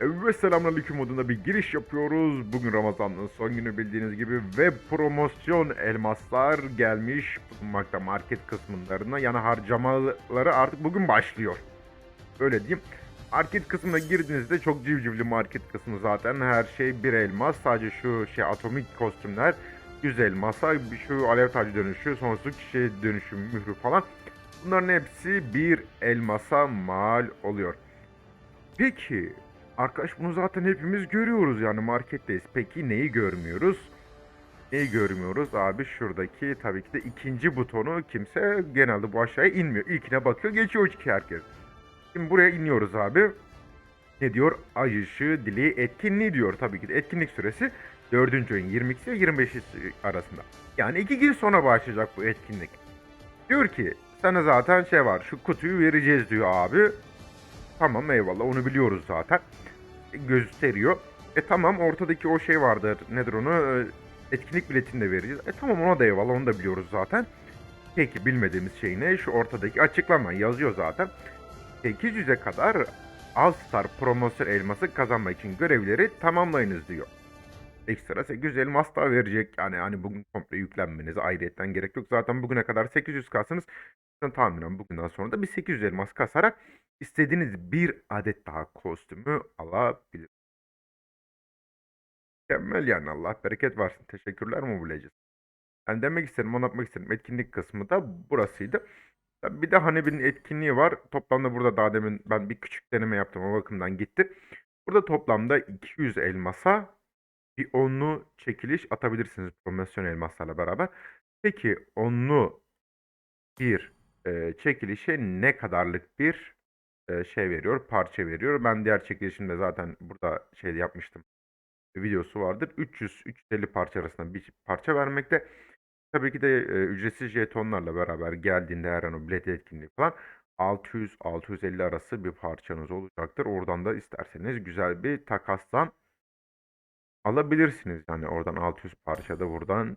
Evet selamünaleyküm modunda bir giriş yapıyoruz. Bugün Ramazan'ın son günü bildiğiniz gibi ve promosyon elmaslar gelmiş bulunmakta market kısımlarına. Yani harcamaları artık bugün başlıyor. Öyle diyeyim. Market kısmına girdiğinizde çok civcivli market kısmı zaten. Her şey bir elmas. Sadece şu şey atomik kostümler 100 elmasa. Şu alev tacı dönüşü, sonsuzluk çiçeği dönüşü, mührü falan. Bunların hepsi bir elmasa mal oluyor. Peki arkadaş bunu zaten hepimiz görüyoruz yani marketteyiz. Peki neyi görmüyoruz? Neyi görmüyoruz abi şuradaki tabii ki de ikinci butonu kimse genelde bu aşağıya inmiyor. İlkine bakıyor geçiyor ki herkes. Şimdi buraya iniyoruz abi. Ne diyor? Ay ışığı dili etkinliği diyor tabii ki de. Etkinlik süresi 4. ayın 22'si ve 25'i arasında. Yani iki gün sonra başlayacak bu etkinlik. Diyor ki sana zaten şey var şu kutuyu vereceğiz diyor abi. Tamam eyvallah onu biliyoruz zaten. Gösteriyor. E tamam ortadaki o şey vardır. Nedir onu? E, Etkinlik biletini de vereceğiz. E tamam ona da eyvallah onu da biliyoruz zaten. Peki bilmediğimiz şey ne? Şu ortadaki açıklama yazıyor zaten. 800'e kadar All Star promosyon elması kazanmak için görevleri tamamlayınız diyor. Ekstra 800 elmas daha verecek. Yani hani bugün komple yüklenmenize ayrıyetten gerek yok. Zaten bugüne kadar 800 kalsınız. Tahminen bugünden sonra da bir 800 elmas kasarak istediğiniz bir adet daha kostümü alabilir. Mükemmel yani Allah bereket versin. Teşekkürler Mobilecez. Yani demek istedim, anlatmak istedim. Etkinlik kısmı da burasıydı. Tabii Bir de Hanebi'nin etkinliği var. Toplamda burada daha demin ben bir küçük deneme yaptım. O bakımdan gitti. Burada toplamda 200 elmasa bir onlu çekiliş atabilirsiniz promosyon elmaslarla beraber. Peki onlu bir e, çekilişe ne kadarlık bir şey veriyor, parça veriyor. Ben diğer çekilişimde zaten burada şey yapmıştım. Videosu vardır. 300-350 parça arasında bir parça vermekte. Tabii ki de ücretsiz jetonlarla beraber geldiğinde her an o bilet etkinliği falan 600-650 arası bir parçanız olacaktır. Oradan da isterseniz güzel bir takastan alabilirsiniz. Yani oradan 600 parçada buradan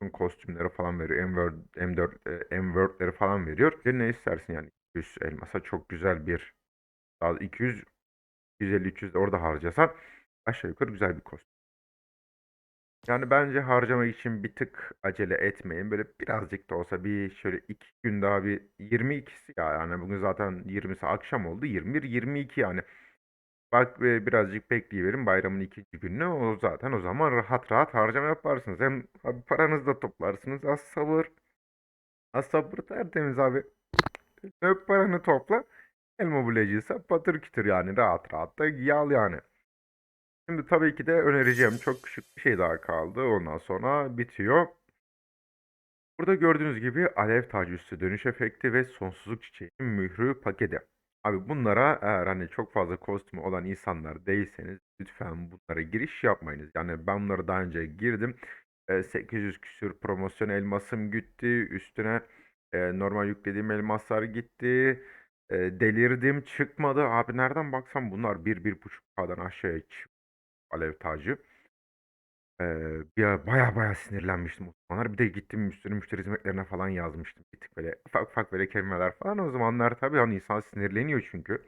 tüm kostümleri falan veriyor. M4, M4, e, M4'leri falan veriyor. Ne istersin yani 200 elmasa çok güzel bir daha 200 250-300 de orada harcasan aşağı yukarı güzel bir kostüm. Yani bence harcamak için bir tık acele etmeyin. Böyle birazcık da olsa bir şöyle iki gün daha bir 22'si ya yani bugün zaten 20'si akşam oldu. 21 22 yani. Bak e, birazcık bekleyiverin bayramın ikinci gününü. O zaten o zaman rahat rahat harcama yaparsınız. Hem abi paranızı da toplarsınız. Az sabır. Az sabır tertemiz abi. Öp paranı topla. El mobilyacıysa patır kütür yani rahat rahat da yal yani. Şimdi tabii ki de önereceğim çok küçük bir şey daha kaldı. Ondan sonra bitiyor. Burada gördüğünüz gibi alev tacı üstü dönüş efekti ve sonsuzluk çiçeğinin mührü paketi. Abi bunlara eğer hani çok fazla kostümü olan insanlar değilseniz lütfen bunlara giriş yapmayınız. Yani ben bunları daha önce girdim. E, 800 küsür promosyon elmasım gitti. Üstüne e, normal yüklediğim elmaslar gitti. E, delirdim çıkmadı. Abi nereden baksam bunlar 1-1.5K'dan aşağıya çık alev tacı. Eee, bir baya baya sinirlenmiştim o zamanlar. Bir de gittim müşteri müşteri hizmetlerine falan yazmıştım. Bir tık böyle ufak ufak böyle kelimeler falan. O zamanlar tabii hani insan sinirleniyor çünkü.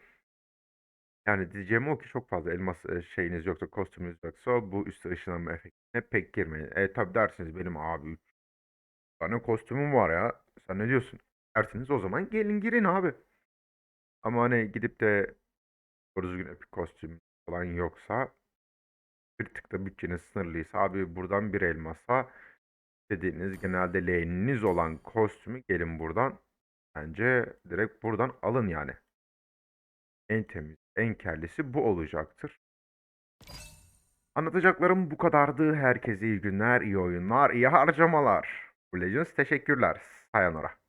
Yani diyeceğim o ki çok fazla elmas şeyiniz yoksa kostümünüz yoksa bu üstü ışınlanma efektine pek girmeyin. E tabii dersiniz benim abi 3 tane kostümüm var ya. Sen ne diyorsun? Dersiniz o zaman gelin girin abi. Ama hani gidip de doğru düzgün epik kostüm falan yoksa bir tık da bütçeniz sınırlıysa abi buradan bir elmasa dediğiniz genelde leğeniniz olan kostümü gelin buradan bence direkt buradan alın yani. En temiz, en kellisi bu olacaktır. Anlatacaklarım bu kadardı. Herkese iyi günler, iyi oyunlar, iyi harcamalar. Bu Legends teşekkürler. さよなら。